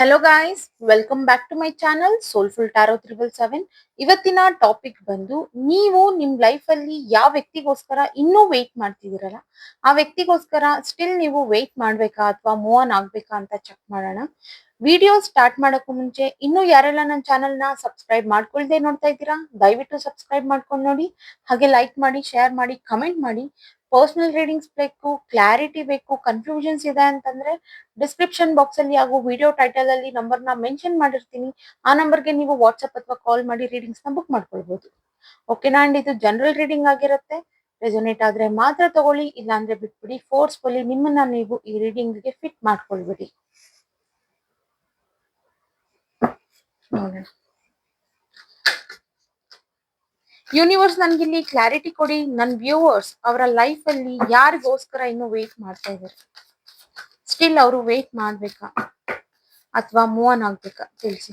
Hello guys welcome back to my channel soulful tarot triple seven ಇವತ್ತಿನ topic ಬಂದು ನೀವು ನಿಮ್ ಲೈಫ್ ಅಲ್ಲಿ ಯಾವ ವ್ಯಕ್ತಿಗೋಸ್ಕರ ಇನ್ನೂ ವೇಟ್ ಮಾಡ್ತಿದ್ದೀರಲ್ಲ, ಆ ವ್ಯಕ್ತಿಗೋಸ್ಕರ ಸ್ಟಿಲ್ ನೀವು ವೇಟ್ ಮಾಡ್ಬೇಕಾ ಅಥವಾ ಮೂವ್ ಆನ್ ಆಗ್ಬೇಕಾ ಅಂತ ಚೆಕ್ ಮಾಡೋಣ. ವಿಡಿಯೋ ಸ್ಟಾರ್ಟ್ ಮಾಡೋಕ್ಕೂ ಮುಂಚೆ ಇನ್ನೂ ಯಾರೆಲ್ಲ ನನ್ನ ಚಾನಲ್ನ ಸಬ್ಸ್ಕ್ರೈಬ್ ಮಾಡ್ಕೊಳ್ದೆ ನೋಡ್ತಾ ಇದ್ದೀರಾ, ದಯವಿಟ್ಟು ಸಬ್ಸ್ಕ್ರೈಬ್ ಮಾಡ್ಕೊಂಡು ನೋಡಿ. ಹಾಗೆ ಲೈಕ್ ಮಾಡಿ ಶೇರ್ ಮಾಡಿ ಕಮೆಂಟ್ ಮಾಡಿ. ಪರ್ಸನಲ್ ರೀಡಿಂಗ್ಸ್ ಬೇಕು ಕ್ಲಾರಿಟಿ ಬೇಕು ಕನ್ಫ್ಯೂಷನ್ಸ್ ಇದೆ ಅಂತಂದ್ರೆ ಡಿಸ್ಕ್ರಿಪ್ಷನ್ ಬಾಕ್ಸ್ ಅಲ್ಲಿ ಹಾಗೂ ವಿಡಿಯೋ ಟೈಟಲ್ ಅಲ್ಲಿ ನಂಬರ್ನ ಮೆನ್ಷನ್ ಮಾಡಿರ್ತೀನಿ. ಆ ನಂಬರ್ಗೆ ನೀವು ವಾಟ್ಸ್ಆಪ್ ಅಥವಾ ಕಾಲ್ ಮಾಡಿ ರೀಡಿಂಗ್ಸ್ನ ಬುಕ್ ಮಾಡ್ಕೊಳ್ಬಹುದು ಓಕೆನಾ ಅಂಡ್ ಇದು ಜನರಲ್ ರೀಡಿಂಗ್ ಆಗಿರುತ್ತೆ. ರೆಸೊನೇಟ್ ಆದ್ರೆ ಮಾತ್ರ ತಗೊಳ್ಳಿ ಇಲ್ಲ ಅಂದ್ರೆ ಬಿಟ್ಬಿಡಿ ಫೋರ್ಸ್ಫುಲಿ ನಿಮ್ಮನ್ನ ನೀವು ಈ ರೀಡಿಂಗ್ಗೆ ಫಿಟ್ ಮಾಡ್ಕೊಳ್ಬಿಡಿ. ನೋಡೋಣ. ಯೂನಿವರ್ಸ್ ನನ್ಗಿಲ್ಲಿ ಕ್ಲಾರಿಟಿ ಕೊಡಿ. ನನ್ನ ವ್ಯೂವರ್ಸ್ ಅವರ ಲೈಫ್ ಅಲ್ಲಿ ಯಾರಿಗೋಸ್ಕರ ಇನ್ನು ವೇಟ್ ಮಾಡ್ತಾ ಇದ್ದಾರೆ ಸ್ಟಿಲ್ ಅವರು ವೇಟ್ ಮಾಡ್ಬೇಕಾ? ಅಥವಾ ಮೂವ್ ಆನ್ ಆಗ್ಬೇಕಾ? ತಿಳಿಸಿ.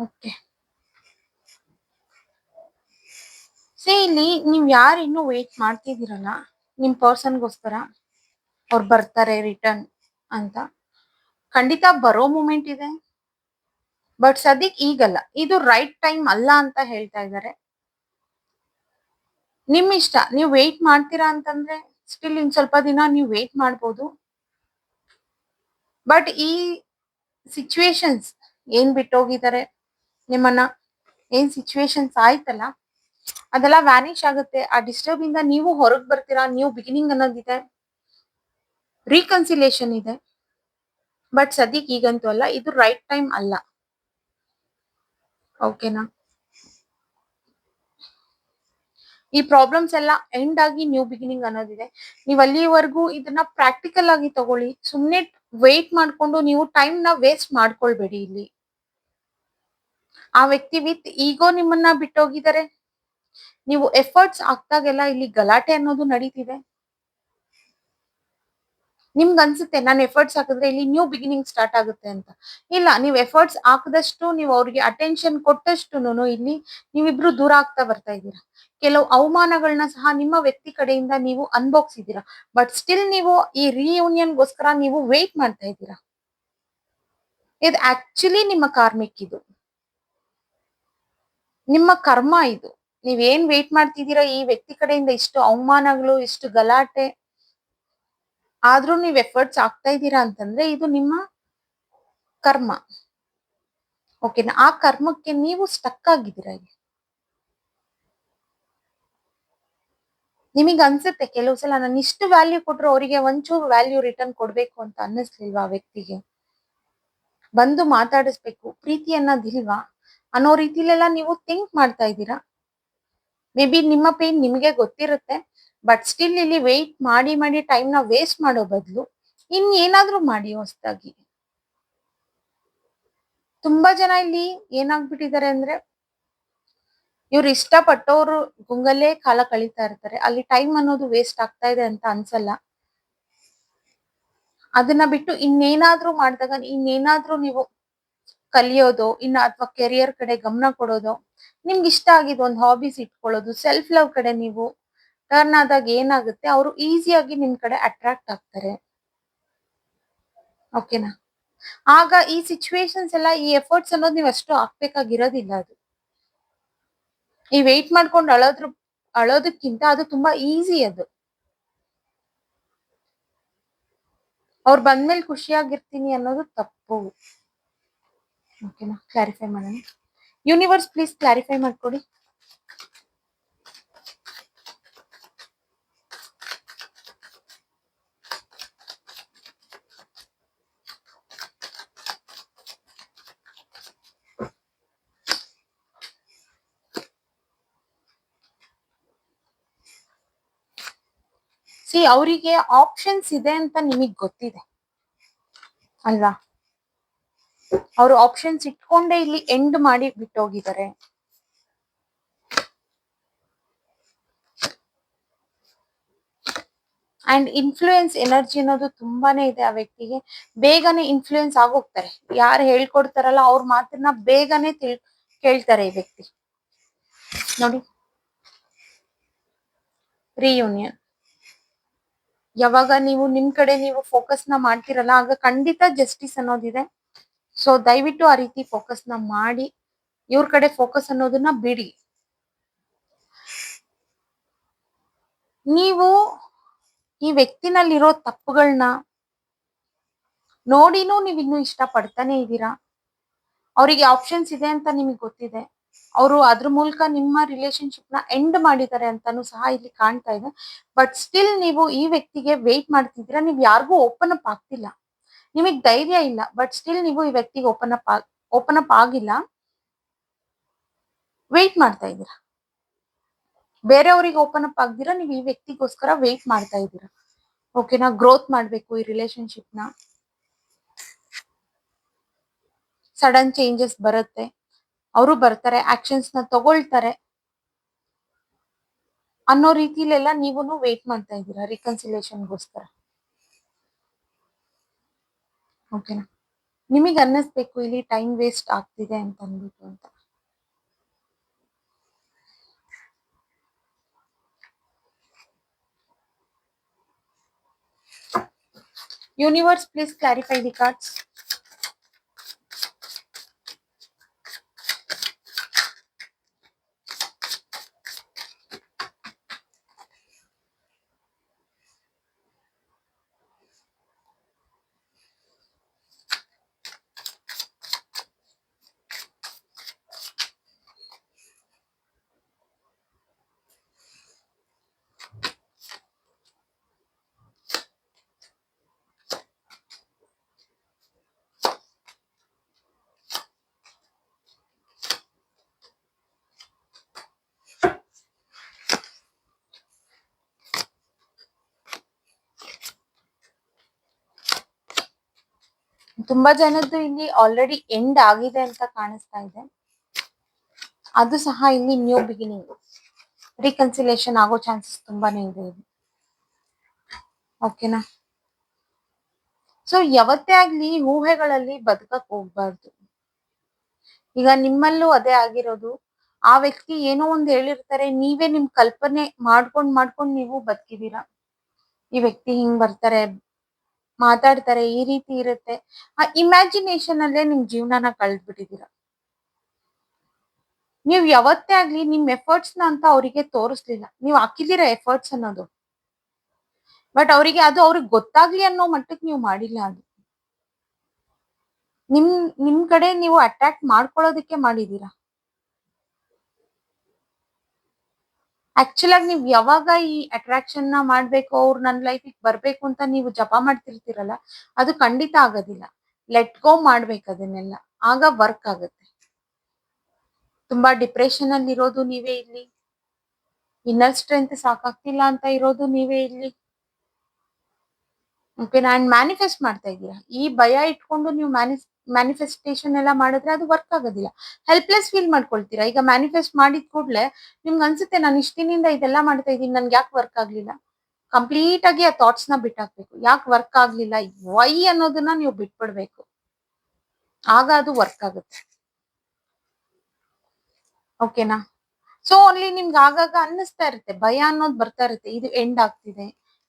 ಓಕೆ. ಸೊ, ಇಲ್ಲಿ ನೀವು ಯಾರು ಇನ್ನು ವೇಟ್ ಮಾಡ್ತಿದ್ದೀರಲ್ಲ? ನಿಮ್ ಪರ್ಸನ್ಗೋಸ್ಕರ ಅವ್ರು ಬರ್ತಾರೆ ರಿಟರ್ನ್ ಅಂತ. ಖಂಡಿತ ಬರೋ ಮೂಮೆಂಟ್ ಇದೆ. ಬಟ್ ಸದ್ಯಕ್ಕೆ ಈಗಲ್ಲ. ಇದು ರೈಟ್ ಟೈಮ್ ಅಲ್ಲ ಅಂತ ಹೇಳ್ತಾ ಇದ್ದಾರೆ ನಿಮ್ಮ ಇಷ್ಟ. ನೀವು ವೇಟ್ ಮಾಡ್ತೀರಾ ಅಂತಂದ್ರೆ ಸ್ಟಿಲ್ ಇನ್ ಸ್ವಲ್ಪ ದಿನ ನೀವು ವೇಟ್ ಮಾಡ್ಬೋದು. ಬಟ್ ಈ ಸಿಚುವೇಶನ್ಸ್ ಏನ್ ಬಿಟ್ಟೋಗಿದ್ದಾರೆ? ನಿಮ್ಮನ್ನ ಏನ್ ಸಿಚುವೇಶನ್ಸ್ ಆಯ್ತಲ್ಲ, ಅದೆಲ್ಲ ವ್ಯಾನಿಶ್ ಆಗುತ್ತೆ. ಆ ಡಿಸ್ಟರ್ಬ್ ಇಂದ ನೀವು ಹೊರಗೆ ಬರ್ತೀರಾ, ನೀವು ಬಿಗಿನಿಂಗ್ ಅನ್ನೋದಿದೆ. ರೀಕನ್ಸಿಲೇಷನ್ ಇದೆ. ಬಟ್ ಸದ್ಯಕ್ಕೆ ಈಗಂತೂ ಅಲ್ಲ, ಇದು ರೈಟ್ ಟೈಮ್ ಅಲ್ಲ. ಓಕೆನಾ ಈ ಪ್ರಾಬ್ಲಮ್ಸ್ ಎಲ್ಲ ಎಂಡ್ ಆಗಿ ನ್ಯೂ ಬಿಗಿನಿಂಗ್ ಅನ್ನೋದಿದೆ. ನೀವು ಅಲ್ಲಿವರೆಗೂ ಇದನ್ನ ಪ್ರಾಕ್ಟಿಕಲ್ ಆಗಿ ತಗೊಳ್ಳಿ. ಸುಮ್ನೆ ವೇಟ್ ಮಾಡ್ಕೊಂಡು ನೀವು ಟೈಮ್ನ ವೇಸ್ಟ್ ಮಾಡ್ಕೊಳ್ಬೇಡಿ ಇಲ್ಲಿ. ಆ ವ್ಯಕ್ತಿ ವಿತ್ ಈಗೋ ನಿಮ್ಮನ್ನ ಬಿಟ್ಟೋಗಿದ್ದಾರೆ. ನೀವು ಎಫರ್ಟ್ಸ್ ಆಗ್ತಾಗೆಲ್ಲ ಇಲ್ಲಿ ಗಲಾಟೆ ಅನ್ನೋದು ನಡೀತಿದೆ. ನಿಮ್ಗೆ ಅನ್ಸುತ್ತೆ, ನಾನು ಎಫರ್ಟ್ಸ್ ಹಾಕಿದ್ರೆ ಇಲ್ಲಿ ನ್ಯೂ ಬಿಗಿನಿಂಗ್ ಸ್ಟಾರ್ಟ್ ಆಗುತ್ತೆ ಅಂತ. ಇಲ್ಲ, ನೀವು ಎಫರ್ಟ್ಸ್ ಹಾಕದಷ್ಟು ನೀವು ಅವ್ರಿಗೆ ಅಟೆನ್ಷನ್ ಕೊಟ್ಟಷ್ಟು ಇಲ್ಲಿ ನೀವಿಬ್ರು ದೂರ ಆಗ್ತಾ ಬರ್ತಾ ಇದ್ದೀರಾ. ಕೆಲವು ಅವಮಾನಗಳನ್ನ ಸಹ ನಿಮ್ಮ ವ್ಯಕ್ತಿ ಕಡೆಯಿಂದ ನೀವು ಅನ್ಭೋಗ್ಸಿದ್ದೀರಾ ಬಟ್ ಸ್ಟಿಲ್ ನೀವು ಈ ರಿಯೂನಿಯನ್ಗೋಸ್ಕರ ನೀವು ವೇಟ್ ಮಾಡ್ತಾ ಇದ್ದೀರಾ. ಇದು ಆಕ್ಚುಲಿ ನಿಮ್ಮ ಕಾರ್ಮಿಕ್ ಇದು. ನಿಮ್ಮ ಕರ್ಮ ಇದು. ನೀವೇನ್ ವೇಟ್ ಮಾಡ್ತಿದ್ದೀರಾ ಈ ವ್ಯಕ್ತಿ ಕಡೆಯಿಂದ ಇಷ್ಟು ಅವಮಾನಗಳು, ಇಷ್ಟು ಗಲಾಟೆ, ಆದ್ರೂ ನೀವ್ ಎಫರ್ಟ್ಸ್ ಆಗ್ತಾ ಇದ್ದೀರಾ ಅಂತಂದ್ರೆ ಇದು ನಿಮ್ಮ ಕರ್ಮ. ಓಕೆನಾ ಆ ಕರ್ಮಕ್ಕೆ ನೀವು ಸ್ಟಕ್ ಆಗಿದ್ದೀರಾ ಇಲ್ಲಿ? ನಿಮಗೆ ಅನ್ಸುತ್ತೆ ಕೆಲವು ಸಲ ನಾನು ಇಷ್ಟು ವ್ಯಾಲ್ಯೂ ಕೊಟ್ರು ಅವರಿಗೆ ಒಂಚೂರು ವ್ಯಾಲ್ಯೂ ರಿಟರ್ನ್ ಕೊಡ್ಬೇಕು ಅಂತ ಅನ್ನಿಸ್ಲಿಲ್ವಾ ವ್ಯಕ್ತಿಗೆ? ಬಂದು ಮಾತಾಡಿಸ್ಬೇಕು ಪ್ರೀತಿ ಅನ್ನೋದಿಲ್ವಾ ಅನ್ನೋ ರೀತಿಲೆಲ್ಲ ನೀವು ಥಿಂಕ್ ಮಾಡ್ತಾ ಇದ್ದೀರಾ? ಮೇ ಬಿ ನಿಮ್ಮ ಪೇನ್ ನಿಮಗೆ ಗೊತ್ತಿರುತ್ತೆ ಬಟ್ ಸ್ಟಿಲ್ ಇಲ್ಲಿ ವೆಯ್ಟ್ ಮಾಡಿ ಮಾಡಿ ಟೈಮ್ನ ವೇಸ್ಟ್ ಮಾಡೋ ಬದಲು ಇನ್ ಏನಾದ್ರೂ ಮಾಡಿ ಹೊಸದಾಗಿ. ತುಂಬಾ ಜನ ಇಲ್ಲಿ ಏನಾಗ್ಬಿಟ್ಟಿದ್ದಾರೆ ಅಂದ್ರೆ, ಇವ್ರು ಇಷ್ಟಪಟ್ಟವ್ರು ಗುಂಗಲ್ಲೇ ಕಾಲ ಕಳೀತಾ ಇರ್ತಾರೆ, ಅಲ್ಲಿ ಟೈಮ್ ಅನ್ನೋದು ವೇಸ್ಟ್ ಆಗ್ತಾ ಇದೆ ಅಂತ ಅನ್ಸಲ್ಲ. ಅದನ್ನ ಬಿಟ್ಟು ಇನ್ನೇನಾದ್ರೂ ಮಾಡಿದಾಗ, ಇನ್ನೇನಾದ್ರೂ ನೀವು ಕಲಿಯೋದು, ಇನ್ನ ಅಥವಾ ಕೆರಿಯರ್ ಕಡೆ ಗಮನ ಕೊಡೋದು, ನಿಮ್ಗೆ ಇಷ್ಟ ಆಗಿದ್ದು ಒಂದು ಹಾಬೀಸ್ ಇಟ್ಕೊಳ್ಳೋದು ಸೆಲ್ಫ್ ಲವ್ ಕಡೆ ನೀವು ಟರ್ನ್ ಆದಾಗ ಏನಾಗುತ್ತೆ, ಅವರು ಈಸಿಯಾಗಿ ನಿಮ್ ಕಡೆ ಅಟ್ರಾಕ್ಟ್ ಆಗ್ತಾರೆ. ಓಕೆನಾ ಆಗ ಈ ಸಿಚುವೇಶನ್ಸ್ ಎಲ್ಲ, ಈ ಎಫರ್ಟ್ಸ್ ಅನ್ನೋದು ನೀವು ಅಷ್ಟು ಹಾಕ್ಬೇಕಾಗಿರೋದಿಲ್ಲ ಅದು. ಈ ವೆಯ್ಟ್ ಮಾಡ್ಕೊಂಡು ಅಳೋದ್ರ, ಅಳೋದಕ್ಕಿಂತ ಅದು ತುಂಬಾ ಈಸಿ ಅದು. ಅವ್ರು ಬಂದ್ಮೇಲೆ ಖುಷಿಯಾಗಿರ್ತೀನಿ ಅನ್ನೋದು ತಪ್ಪು. ಓಕೆನಾ ಕ್ಲಾರಿಫೈ ಮಾಡೋಣ. ಯೂನಿವರ್ಸ್ ಪ್ಲೀಸ್ ಕ್ಲಾರಿಫೈ ಮಾಡ್ಕೊಡಿ. ಸಿ ಅವರಿಗೆ ಆಪ್ಷನ್ಸ್ ಇದೆ ಅಂತ ನಿಮಗ್ ಗೊತ್ತಿದೆ. ಅಲ್ವಾ? ಅವರು ಆಪ್ಷನ್ಸ್ ಇಟ್ಕೊಂಡೇ ಇಲ್ಲಿ ಎಂಡ್ ಮಾಡಿ ಬಿಟ್ಟೋಗಿದ್ದಾರೆ. ಅಂಡ್ ಇನ್ಫ್ಲೂಯೆನ್ಸ್ ಎನರ್ಜಿ ಅನ್ನೋದು ತುಂಬಾನೇ ಇದೆ ಆ ವ್ಯಕ್ತಿಗೆ. ಬೇಗನೆ ಇನ್ಫ್ಲೂಯೆನ್ಸ್ ಆಗೋಗ್ತಾರೆ. ಯಾರು ಹೇಳ್ಕೊಡ್ತಾರಲ್ಲ ಅವ್ರ ಮಾತನ್ನ ಬೇಗನೆ ತಿಳ್, ಕೇಳ್ತಾರೆ ಈ ವ್ಯಕ್ತಿ. ನೋಡಿ. ರಿಯೂನಿಯನ್ ಯಾವಾಗ ನೀವು ನಿಮ್ ಕಡೆ ನೀವು ಫೋಕಸ್ನ ಮಾಡ್ತಿರಲ್ಲ, ಆಗ ಖಂಡಿತ ಜಸ್ಟಿಸ್ ಅನ್ನೋದಿದೆ. ಸೊ ದಯವಿಟ್ಟು ಆ ರೀತಿ ಫೋಕಸ್ನ ಮಾಡಿ. ಇವ್ರ ಕಡೆ ಫೋಕಸ್ ಅನ್ನೋದನ್ನ ಬಿಡಿ. ನೀವು ಈ ವ್ಯಕ್ತಿನಲ್ಲಿರೋ ತಪ್ಪುಗಳನ್ನ ನೋಡಿನೂ ನೀವು ಇನ್ನು ಇಷ್ಟ ಪಡ್ತಾನೆ ಇದ್ದೀರಾ? ಅವರಿಗೆ ಆಪ್ಷನ್ಸ್ ಇದೆ ಅಂತ ನಿಮಗೆ ಗೊತ್ತಿದೆ. ಅವರು ಅದ್ರ ಮೂಲಕ ನಿಮ್ಮ ರಿಲೇಶನ್ಶಿಪ್ನ ಎಂಡ್ ಮಾಡಿದ್ದಾರೆ ಅಂತಾನು ಸಹ ಇಲ್ಲಿ ಕಾಣ್ತಾ ಇದೆ. ಬಟ್ ಸ್ಟಿಲ್ ನೀವು ಈ ವ್ಯಕ್ತಿಗೆ ವೇಟ್ ಮಾಡ್ತಿದ್ದೀರಾ? ನೀವು ಯಾರಿಗೂ ಓಪನ್ ಅಪ್ ಆಗ್ತಿಲ್ಲ. ನಿಮಗೆ ಧೈರ್ಯ ಇಲ್ಲ ಬಟ್ ಸ್ಟಿಲ್ ನೀವು ಈ ವ್ಯಕ್ತಿಗೆ ಓಪನ್ ಅಪ್ ಓಪನ್ ಅಪ್ ಆಗಿಲ್ಲ. ವೇಟ್ ಮಾಡ್ತಾ ಇದ್ದೀರಾ? ಬೇರೆಯವರಿಗೆ ಓಪನ್ ಅಪ್ ಆಗ್ದಿರಾ ನೀವು ಈ ವ್ಯಕ್ತಿಗೋಸ್ಕರ ವೇಟ್ ಮಾಡ್ತಾ ಇದ್ದೀರಾ? ಓಕೆನಾ ಗ್ರೋತ್ ಮಾಡ್ಬೇಕು ಈ ರಿಲೇಶನ್ಶಿಪ್ನ. ಸಡನ್ ಚೇಂಜಸ್ ಬರುತ್ತೆ. ಅವರು ಬರ್ತಾರೆ ಆಕ್ಷನ್ಸ್ನ ತಗೊಳ್ತಾರೆ. ಅನ್ನೋ ರೀತಿಲೆಲ್ಲ ನೀವು ವೇಟ್ ಮಾಡ್ತಾ ಇದ್ದೀರಾ ರಿಕನ್ಸಿಲೇಷನ್ಗೋಸ್ಕರ ಓಕೆನಾ ನಿಮಗೆ ಅನ್ನಿಸ್ಬೇಕು, ಇಲ್ಲಿ ಟೈಮ್ ವೇಸ್ಟ್ ಆಗ್ತಿದೆ ಅಂತ ಅಂದ್ಬಿಟ್ಟು ಅಂತ. Universe please clarify the cards ತುಂಬಾ ಜನದ್ದು ಇಲ್ಲಿ ಆಲ್ರೆಡಿ ಎಂಡ್ ಆಗಿದೆ ಅಂತ ಕಾಣಿಸ್ತಾ ಇದೆ. ಅದು ಸಹ ಇಲ್ಲಿ ನ್ಯೂ ಬಿಗಿನಿಂಗ್ ರಿಕನ್ಸಿಲೇಷನ್ ಆಗೋ ಚಾನ್ಸಸ್ ತುಂಬಾನೇ ಇದೆ ಇಲ್ಲಿ. ಓಕೆನಾ ಸೊ ಯಾವತ್ತೇ ಆಗ್ಲಿ ಊಹೆಗಳಲ್ಲಿ ಬದುಕಕ್ ಹೋಗ್ಬಾರ್ದು. ಈಗ ನಿಮ್ಮಲ್ಲೂ ಅದೇ ಆಗಿರೋದು. ಆ ವ್ಯಕ್ತಿ ಏನೋ ಒಂದು ಹೇಳಿರ್ತಾರೆ, ನೀವೇ ನಿಮ್ ಕಲ್ಪನೆ ಮಾಡ್ಕೊಂಡ್ ಮಾಡ್ಕೊಂಡ್ ನೀವು ಬದುಕಿದೀರ. ಈ ವ್ಯಕ್ತಿ ಹಿಂಗ್ ಬರ್ತಾರೆ ಮಾತಾಡ್ತಾರೆ ಈ ರೀತಿ ಇರುತ್ತೆ. ಆ ಇಮ್ಯಾಜಿನೇಷನ್ ಅಲ್ಲೇ ನಿಮ್ ಜೀವನನ ಕಳೆದ್ಬಿಟ್ಟಿದೀರ ನೀವ್ ಯಾವತ್ತೇ ಆಗ್ಲಿ ನಿಮ್ ಎಫರ್ಟ್ಸ್ನ ಅಂತ ಅವರಿಗೆ ತೋರಿಸ್ಲಿಲ್ಲ. ನೀವ್ ಹಾಕಿದಿರ ಎಫರ್ಟ್ಸ್ ಅನ್ನೋದು. ಬಟ್ ಅವರಿಗೆ ಅದು ಅವ್ರಿಗೆ ಗೊತ್ತಾಗ್ಲಿ ಅನ್ನೋ ಮಟ್ಟಕ್ಕೆ ನೀವು ಮಾಡಿಲ್ಲ ಅದು. ನಿಮ್ ನಿಮ್ ಕಡೆ ನೀವು ಅಟ್ರಾಕ್ಟ್ ಮಾಡ್ಕೊಳ್ಳೋದಕ್ಕೆ ಮಾಡಿದೀರಾ ಆಕ್ಚುಲ್ ಆಗಿ ನೀವ್ ಯಾವಾಗ ಈ ಅಟ್ರಾಕ್ಷನ್ನ ಮಾಡ್ಬೇಕು, ಅವ್ರು ನನ್ನ ಲೈಫಿಗೆ ಬರ್ಬೇಕು ಅಂತ ನೀವು ಜಪ ಮಾಡ್ತಿರ್ತೀರಲ್ಲ, ಅದು ಖಂಡಿತ ಆಗೋದಿಲ್ಲ. ಲೆಟ್ ಗೋ ಮಾಡ್ಬೇಕು ಅದನ್ನೆಲ್ಲ. ಆಗ ವರ್ಕ್ ಆಗುತ್ತೆ. ತುಂಬಾ ಡಿಪ್ರೆಷನ್ ಅಲ್ಲಿ ಇರೋದು ನೀವೇ ಇಲ್ಲಿ. ಇನ್ನರ್ ಸ್ಟ್ರೆಂತ್ ಸಾಕಾಗ್ತಿಲ್ಲ ಅಂತ ಇರೋದು ನೀವೇ ಇಲ್ಲಿ. ಓಕೆ, ನಾನ್ ಮ್ಯಾನಿಫೆಸ್ಟ್ ಮಾಡ್ತಾ ಇದ್ದೀರಾ? ಈ ಭಯ ಇಟ್ಕೊಂಡು ನೀವು ಮ್ಯಾನಿಸ್ ಮ್ಯಾನಿಫೆಸ್ಟೇಷನ್ ಎಲ್ಲ ಮಾಡಿದ್ರೆ ಅದು ವರ್ಕ್ ಆಗೋದಿಲ್ಲ. ಹೆಲ್ಪ್ಲೆಸ್ ಫೀಲ್ ಮಾಡ್ಕೊಳ್ತೀರಾ? ಈಗ ಮ್ಯಾನಿಫೆಸ್ಟ್ ಮಾಡಿದ ಕೂಡಲೇ ನಿಮ್ಗೆ ಅನ್ಸುತ್ತೆ, ನಾನು ಇಷ್ಟಿನಿಂದ ಇದೆಲ್ಲ ಮಾಡ್ತಾ ಇದ್ದೀನಿ, ನನ್ಗೆ ಯಾಕೆ ವರ್ಕ್ ಆಗ್ಲಿಲ್ಲ? ಕಂಪ್ಲೀಟ್ ಆಗಿ ಆ ಥಾಟ್ಸ್ನ ಬಿಟ್ಟಾಕ್ಬೇಕು. ಯಾಕೆ ವರ್ಕ್ ಆಗ್ಲಿಲ್ಲ? ವೈ ಅನ್ನೋದನ್ನ ನೀವು ಬಿಟ್ಬಿಡ್ಬೇಕು. ಆಗ ಅದು ವರ್ಕ್ ಆಗುತ್ತೆ. ಓಕೆನಾ ಸೊ ಅಲ್ಲಿ ನಿಮ್ಗೆ ಆಗಾಗ ಅನ್ನಿಸ್ತಾ ಇರುತ್ತೆ. ಭಯ ಅನ್ನೋದು ಬರ್ತಾ ಇರುತ್ತೆ. ಇದು ಎಂಡ್ ಆಗ್ತಿದೆ.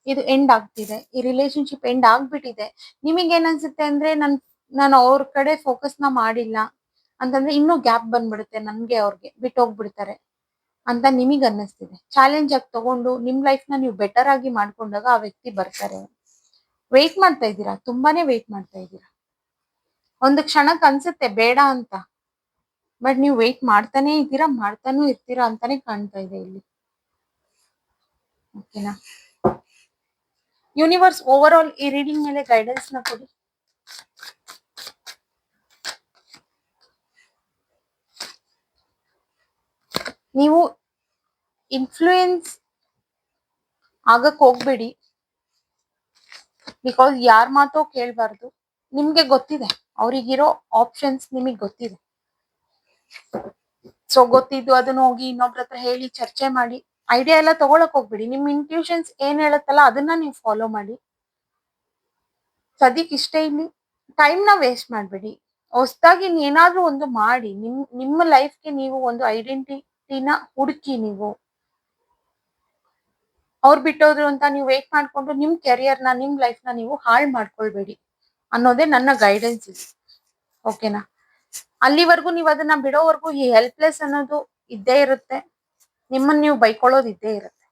ಇದು ಎಂಡ್ ಆಗ್ತಿದೆ. ಈ ರಿಲೇಶನ್ಶಿಪ್ ಎಂಡ್ ಆಗ್ಬಿಟ್ಟಿದೆ. ನಿಮಗೆ ಅನ್ಸುತ್ತೆ ಅಂದ್ರೆ ನನ್, ನಾನು ಅವ್ರ ಕಡೆ ಫೋಕಸ್ನ ಮಾಡಿಲ್ಲ. ಅಂತಂದ್ರೆ ಇನ್ನೂ ಗ್ಯಾಪ್ ಬಂದ್ಬಿಡುತ್ತೆ ನನ್ಗೆ ಅವ್ರಿಗೆ, ಬಿಟ್ಟೋಗ್ಬಿಡ್ತಾರೆ ಅಂತ ನಿಮಗ್ ಅನ್ನಿಸ್ತಿದೆ ಚಾಲೆಂಜ್ ಆಗಿ ತಗೊಂಡು ನಿಮ್ ಲೈಫ್ನ ನೀವು ಬೆಟರ್ ಆಗಿ ಮಾಡ್ಕೊಂಡಾಗ ಆ ವ್ಯಕ್ತಿ ಬರ್ತಾರೆ. ವೆಯ್ಟ್ ಮಾಡ್ತಾ ಇದ್ದೀರಾ? ತುಂಬಾನೇ ವೆಯ್ಟ್ ಮಾಡ್ತಾ ಇದ್ದೀರಾ? ಒಂದು ಕ್ಷಣಕ್ಕೆ ಅನ್ಸುತ್ತೆ, ಬೇಡ ಅಂತ. ಬಟ್ ನೀವು ವೆಯ್ಟ್ ಮಾಡ್ತಾನೆ ಇದ್ದೀರಾ, ಮಾಡ್ತಾನೂ ಇರ್ತೀರಾ ಅಂತಾನೆ ಕಾಣ್ತಾ ಇದೆ ಇಲ್ಲಿ. ಓಕೆನಾ ಯೂನಿವರ್ಸ್ ಓವರ್ ಆಲ್ ಈ ರೀಡಿಂಗ್ ಮೇಲೆ ಗೈಡೆನ್ಸ್ನ ಕೊಡಿ. ನೀವು ಇನ್ಫ್ಲೂಯೆನ್ಸ್ ಆಗಕ್ ಹೋಗ್ಬೇಡಿ. ಬಿಕಾಸ್ ಯಾರ ಮಾತೋ ಕೇಳ್ಬಾರ್ದು. ನಿಮ್ಗೆ ಗೊತ್ತಿದೆ. ಅವ್ರಿಗಿರೋ ಆಪ್ಷನ್ಸ್ ನಿಮಗೆ ಗೊತ್ತಿದೆ. ಸೊ ಗೊತ್ತಿದ್ದು ಅದನ್ನ ಹೋಗಿ ಇನ್ನೊಬ್ರ ಹತ್ರ ಹೇಳಿ ಚರ್ಚೆ ಮಾಡಿ. ಐಡಿಯಾ ಎಲ್ಲ ತಗೊಳಕ್ ಹೋಗ್ಬೇಡಿ. ನಿಮ್ ಇಂಟ್ಯೂಷನ್ಸ್ ಏನ್ ಹೇಳುತ್ತಲ್ಲ ಅದನ್ನ ನೀವು ಫಾಲೋ ಮಾಡಿ. ಸದ್ಯಕ್ ಇಷ್ಟೇ ಇಲ್ಲಿ. ಟೈಮ್ನ ವೇಸ್ಟ್ ಮಾಡ್ಬೇಡಿ. ಹೊಸದಾಗಿ ಏನಾದ್ರೂ ಒಂದು ಮಾಡಿ. ನಿಮ್, ನಿಮ್ಮ ಲೈಫ್ಗೆ ನೀವು ಒಂದು ಐಡೆಂಟಿಟಿನ ಹುಡುಕಿ ನೀವು. ಅವ್ರು ಬಿಟ್ಟೋದ್ರು ಅಂತ ನೀವು ವೇಟ್ ಮಾಡ್ಕೊಂಡು ನಿಮ್ ಕೆರಿಯರ್ನ ನಿಮ್ ಲೈಫ್ನ ನೀವು ಹಾಳು ಮಾಡ್ಕೊಳ್ಬೇಡಿ ಅನ್ನೋದೇ ನನ್ನ ಗೈಡೆನ್ಸ್ ಇದೆ. ಓಕೆನಾ ಅಲ್ಲಿವರೆಗೂ ನೀವು ಅದನ್ನ ಬಿಡೋವರೆಗೂ ಈ ಹೆಲ್ಪ್ಲೆಸ್ ಅನ್ನೋದು ಇದ್ದೇ ಇರುತ್ತೆ. ನಿಮ್ಮನ್ನ ನೀವು ಬೈಕೊಳ್ಳೋದು ಇದ್ದೇ ಇರುತ್ತೆ.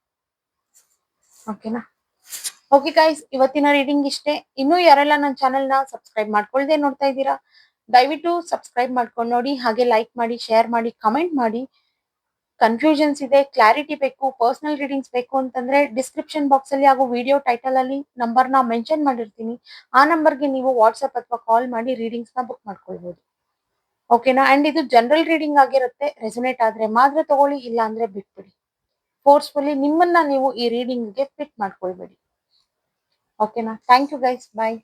ಓಕೆನಾ ಓಕೆ ಗಾಯ್ಸ್ ಇವತ್ತಿನ ರೀಡಿಂಗ್ ಇಷ್ಟೇ. ಇನ್ನೂ ಯಾರೆಲ್ಲ ನನ್ನ ಚಾನೆಲ್ನ ಸಬ್ಸ್ಕ್ರೈಬ್ ಮಾಡ್ಕೊಳ್ದೆ ನೋಡ್ತಾ ಇದ್ದೀರಾ, ದಯವಿಟ್ಟು ಸಬ್ಸ್ಕ್ರೈಬ್ ಮಾಡ್ಕೊಂಡು ನೋಡಿ, ಹಾಗೆ ಲೈಕ್ ಮಾಡಿ ಶೇರ್ ಮಾಡಿ ಕಮೆಂಟ್ ಮಾಡಿ. ಕನ್ಫ್ಯೂಷನ್ಸ್ ಇದೆ ಕ್ಲಾರಿಟಿ ಬೇಕು ಪರ್ಸನಲ್ ರೀಡಿಂಗ್ಸ್ ಬೇಕು ಅಂತಂದ್ರೆ ಡಿಸ್ಕ್ರಿಪ್ಷನ್ ಬಾಕ್ಸ್ ಅಲ್ಲಿ ಹಾಗೂ ವಿಡಿಯೋ ಟೈಟಲ್ ಅಲ್ಲಿ ನಂಬರ್ನ ಮೆನ್ಷನ್ ಮಾಡಿರ್ತೀನಿ. ಆ ನಂಬರ್ಗೆ ನೀವು ವಾಟ್ಸ್ಆಪ್ ಅಥವಾ ಕಾಲ್ ಮಾಡಿ ರೀಡಿಂಗ್ಸ್ನ ಬುಕ್ ಮಾಡ್ಕೊಳ್ಬಹುದು ಓಕೆನಾ ಅಂಡ್ ಇದು ಜನರಲ್ ರೀಡಿಂಗ್ ಆಗಿರುತ್ತೆ ರೆಸೊನೇಟ್ ಆದ್ರೆ ಮಾತ್ರ ತಗೊಳ್ಳಿ, ಇಲ್ಲ ಅಂದ್ರೆ ಬಿಟ್ಬಿಡಿ. ಫೋರ್ಸ್ಫುಲಿ ನಿಮ್ಮನ್ನ ನೀವು ಈ ರೀಡಿಂಗ್ಗೆ ಫಿಟ್ ಮಾಡ್ಕೊಳ್ಬೇಡಿ. ಓಕೆನಾ ಥ್ಯಾಂಕ್ ಯು ಗೈಸ್ ಬಾಯ್